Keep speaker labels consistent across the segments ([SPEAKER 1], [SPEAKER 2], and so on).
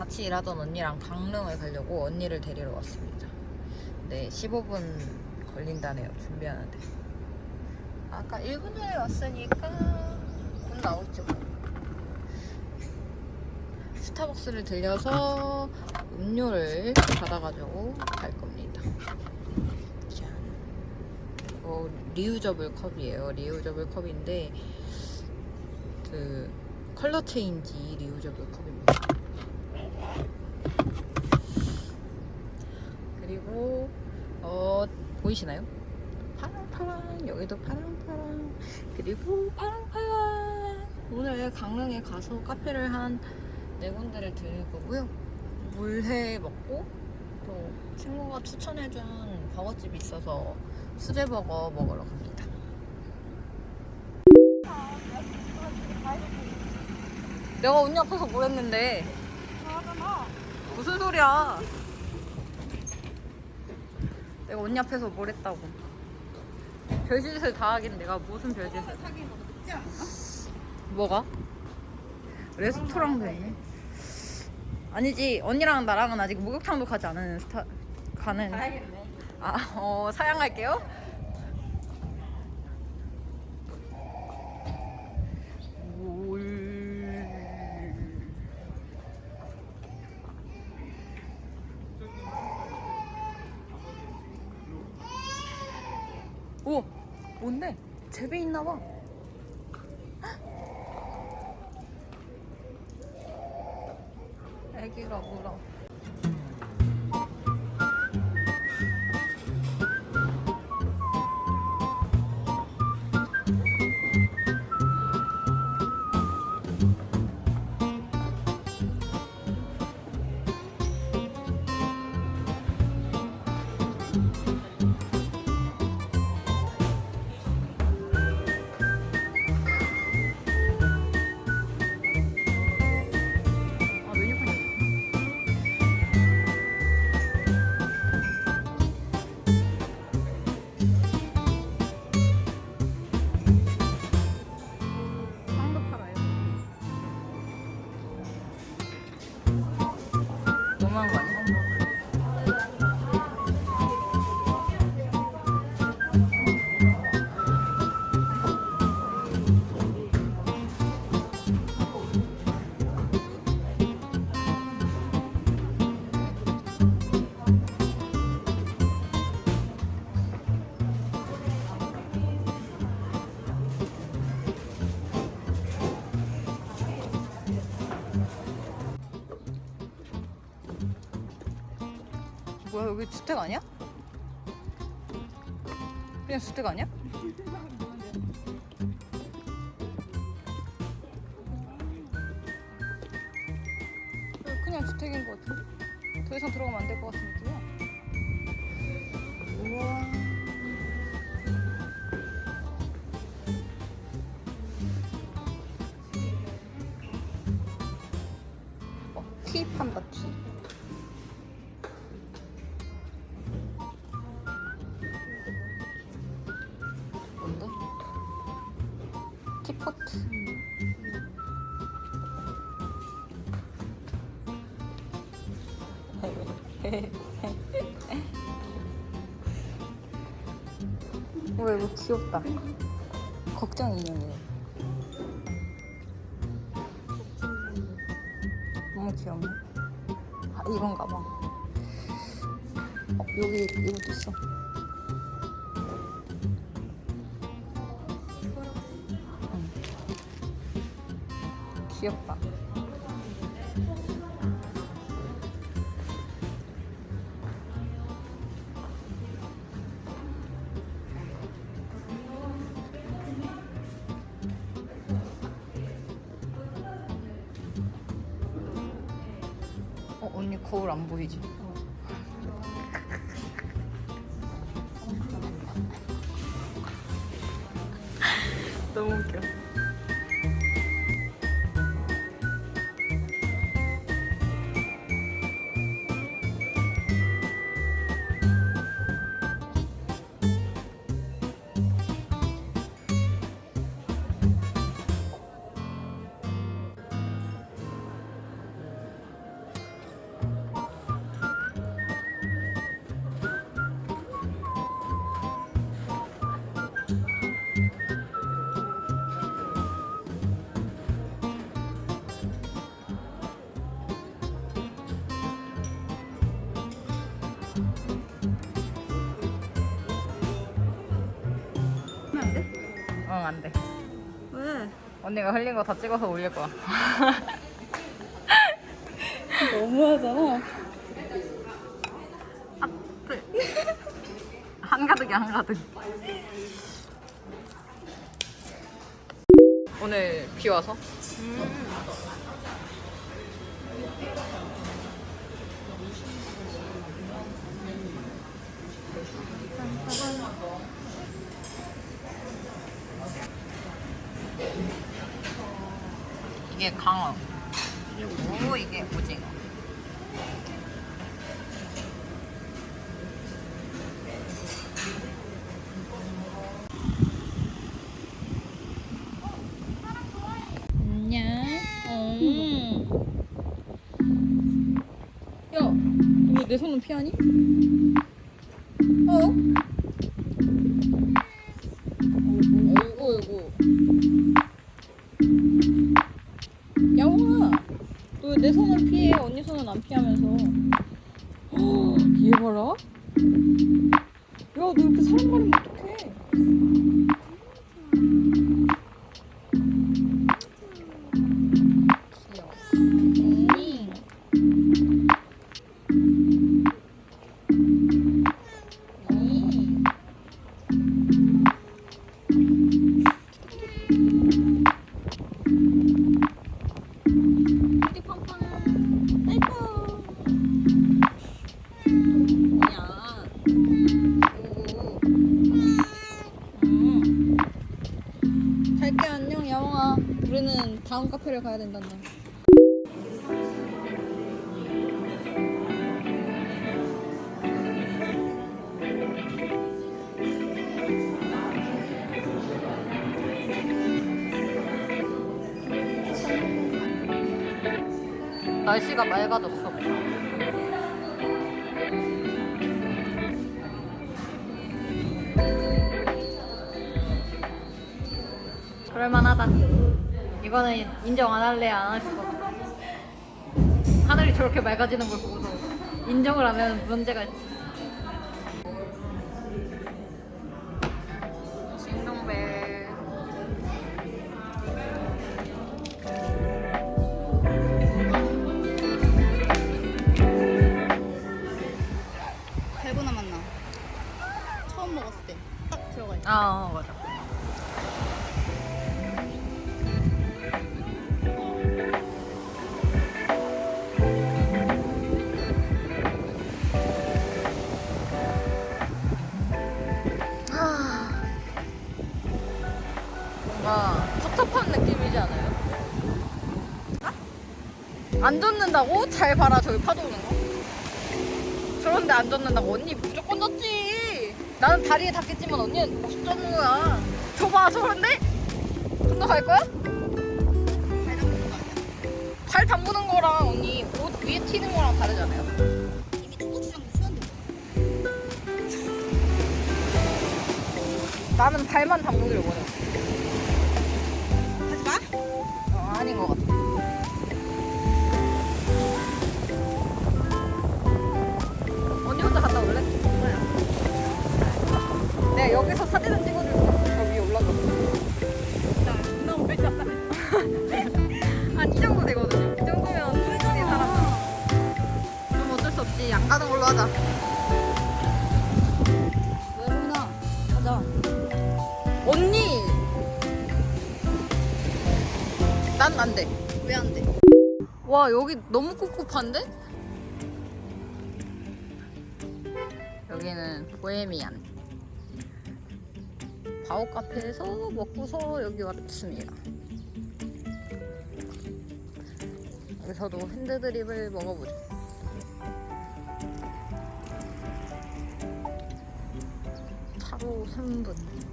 [SPEAKER 1] 같이 일하던 언니랑 강릉을 가려고 언니를 데리러 왔습니다. 네, 15분 걸린다네요. 준비하는데. 아까 1분 전에 왔으니까 곧 나오죠. 스타벅스를 들려서 음료를 받아가지고 갈 겁니다. 짠. 이거 리유저블 컵이에요. 리유저블 컵인데 그 컬러 체인지 리유저블 컵입니다. 그리고 어 보이시나요? 파랑파랑 여기도 파랑파랑 그리고 파랑파랑 오늘 강릉에 가서 카페를 한 네 군데를 들릴 거고요. 물회 먹고 또 친구가 추천해준 버거집이 있어서 수제버거 먹으러 갑니다. 내가 언니 앞에서 뭘 했는데 무슨 소리야 내가 언니 앞에서 뭘 했다고 별짓을 다 하긴 내가 무슨 별짓을 뭐가? 레스토랑도 있네 아니지 언니랑 나랑은 아직 목욕탕도 가지 않은 스타 가는
[SPEAKER 2] 가야겠네.
[SPEAKER 1] 아, 어, 사양할게요. 올. 오, 뭔데? 재배 있나 봐. 애기가 물어. 너무 뭐야 여기 주택 아니야? 그냥 주택 아니야? 그냥 주택인 것 같은데? 더 이상 들어가면 안 될 것 같은 느낌이야 티포트. 왜 이거 귀엽다. 걱정 인형이네. 너무 귀엽네. 아 이건가 봐. 어, 여기 이것도 있어. 귀엽다. 어, 언니 거울 안 보이지? 너무 웃겨. 응, 안 돼.
[SPEAKER 2] 왜?
[SPEAKER 1] 언니가 흘린 거 다 찍어서 올릴 거야.
[SPEAKER 2] 너무하잖아.
[SPEAKER 1] 한가득이야, 한가득. 오늘 비 와서? 이게 강어. 그리고 이게 오징어. 왜내 손은 피하니? 어? 우리는 다음 카페를 가야 된단다. 날씨가 맑아졌어. 그럴만하다. 이거는 인정 안 할래 안 할 수가 없어. 하늘이 저렇게 맑아지는 걸 보고서 인정을 하면 문제가 있지. 징동벨.
[SPEAKER 2] 달고나 맛나. 처음 먹었을 때 딱 들어가 있어.
[SPEAKER 1] 아 어, 맞아. 안 젖는다고? 잘 봐라 저기 파도 오는 거. 저런데 안 젖는다고 언니 무조건 젖지. 나는 다리에 닿겠지만 언니는 못 젖는 거야. 저봐 저런데? 건너갈 거야? 발 담그는 거랑 언니 옷 위에 튀는 거랑 다르잖아요. 나는 발만 담그기를 원해.
[SPEAKER 2] 하지 마.
[SPEAKER 1] 어, 아닌 것 같아. 내가 여기서 사진을 찍어줄 거야. 저 위에 올라가.
[SPEAKER 2] 너무 뺏겼다.
[SPEAKER 1] 한이 정도 되거든요. 이 정도면 충분히 사람. 좀 어쩔 수 없지. 안 가는 걸로 하자.
[SPEAKER 2] 왜 소민아? 가자.
[SPEAKER 1] 언니! 난 안 돼.
[SPEAKER 2] 왜 안 돼?
[SPEAKER 1] 와, 여기 너무 꿉꿉한데? 여기는 보헤미안. 바오 카페에서 먹고서 여기 왔습니다. 여기서도 핸드드립을 먹어보죠. 차로 3분.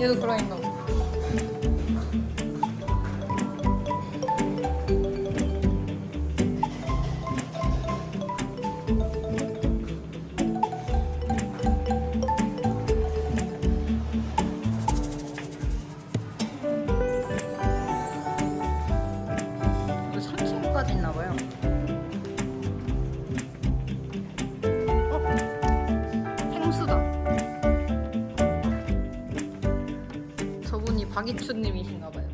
[SPEAKER 1] 얘도 들어있는 거. 저분이 박이춘님이신가 봐요.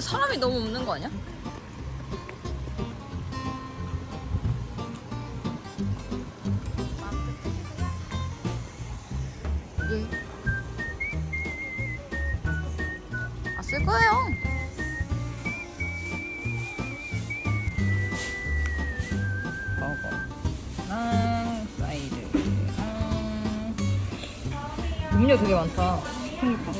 [SPEAKER 1] 근데 사람이 너무 없는 거 아니야? 예. 아, 쓸 거예요. 버거랑 사이드랑 음료 되게 많다. 그러니까.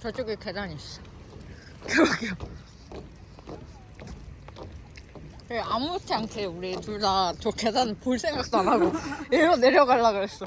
[SPEAKER 1] 저쪽에 계단 있어. 그러게요. 그래, 아무렇지 않게 우리 둘 다 저 계단 볼 생각도 안 하고 일로 내려가려 그랬어.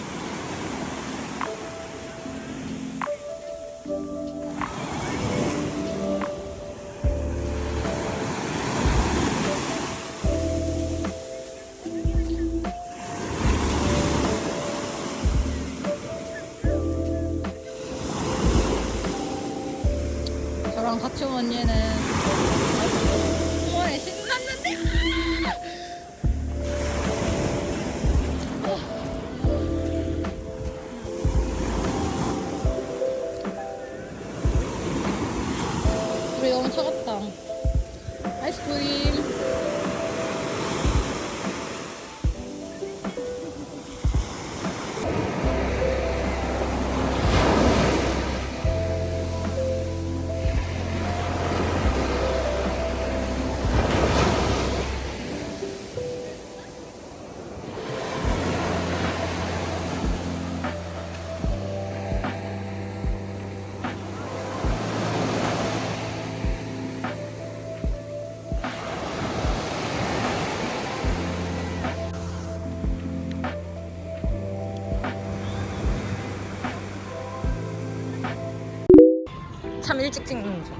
[SPEAKER 1] 찍 찍는 중.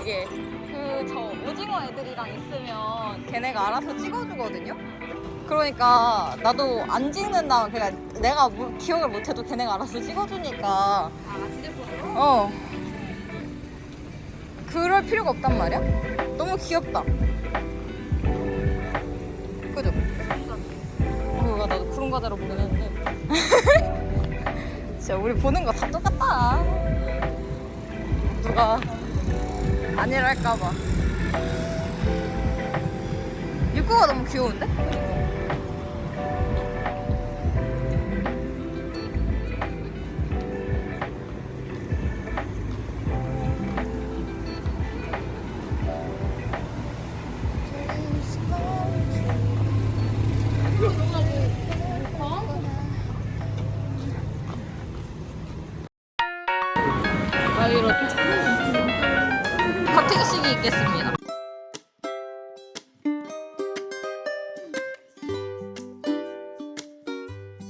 [SPEAKER 1] 이게 그 저 오징어 애들이랑 있으면 걔네가 알아서 찍어주거든요. 그러니까 나도 안 찍는다 그냥 내가 뭐- 기억을 못해도 걔네가 알아서 찍어주니까
[SPEAKER 2] 아, 진짜 보러?
[SPEAKER 1] 어 그럴 필요가 없단 말이야. 귀엽다. 그죠? 어, 나도 푸른 과자로 보긴 했는데. 진짜 우리 보는 거 다 똑같다. 누가 아니랄까봐. 입구가 너무 귀여운데?